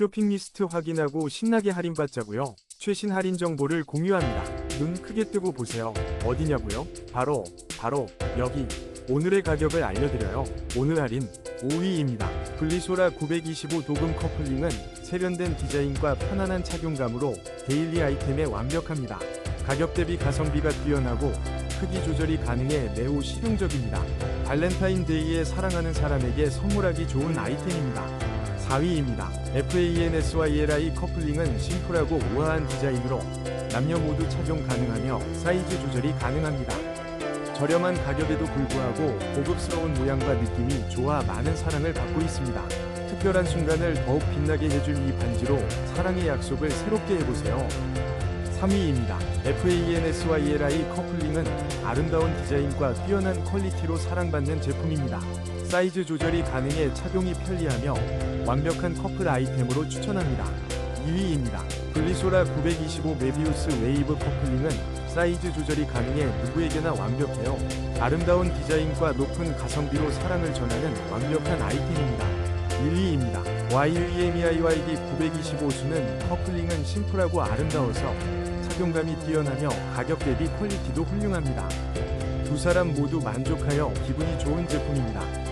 쇼핑 리스트 확인하고 신나게 할인받자고요. 최신 할인 정보를 공유합니다. 눈 크게 뜨고 보세요. 어디냐고요? 바로 바로 여기. 오늘의 가격을 알려드려요. 오늘 할인 5위입니다. 분리소라 925 도금 커플링은 세련된 디자인과 편안한 착용감으로 데일리 아이템에 완벽합니다. 가격 대비 가성비가 뛰어나고 크기 조절이 가능해 매우 실용적입니다. 발렌타인데이에 사랑하는 사람에게 선물하기 좋은 아이템입니다. 4위입니다. FANSYLI 커플링은 심플하고 우아한 디자인으로 남녀 모두 착용 가능하며 사이즈 조절이 가능합니다. 저렴한 가격에도 불구하고 고급스러운 모양과 느낌이 좋아 많은 사랑을 받고 있습니다. 특별한 순간을 더욱 빛나게 해줄 이 반지로 사랑의 약속을 새롭게 해보세요. 3위입니다. FANSYLI 커플링은 아름다운 디자인과 뛰어난 퀄리티로 사랑받는 제품입니다. 사이즈 조절이 가능해 착용이 편리하며 완벽한 커플 아이템으로 추천합니다. 2위입니다. 블리소라 925 메비우스 웨이브 커플링은 사이즈 조절이 가능해 누구에게나 완벽해요. 아름다운 디자인과 높은 가성비로 사랑을 전하는 완벽한 아이템입니다. 1위입니다. YUEMEIYD 925수는 커플링은 심플하고 아름다워서 착용감이 뛰어나며 가격 대비 퀄리티도 훌륭합니다. 두 사람 모두 만족하여 기분이 좋은 제품입니다.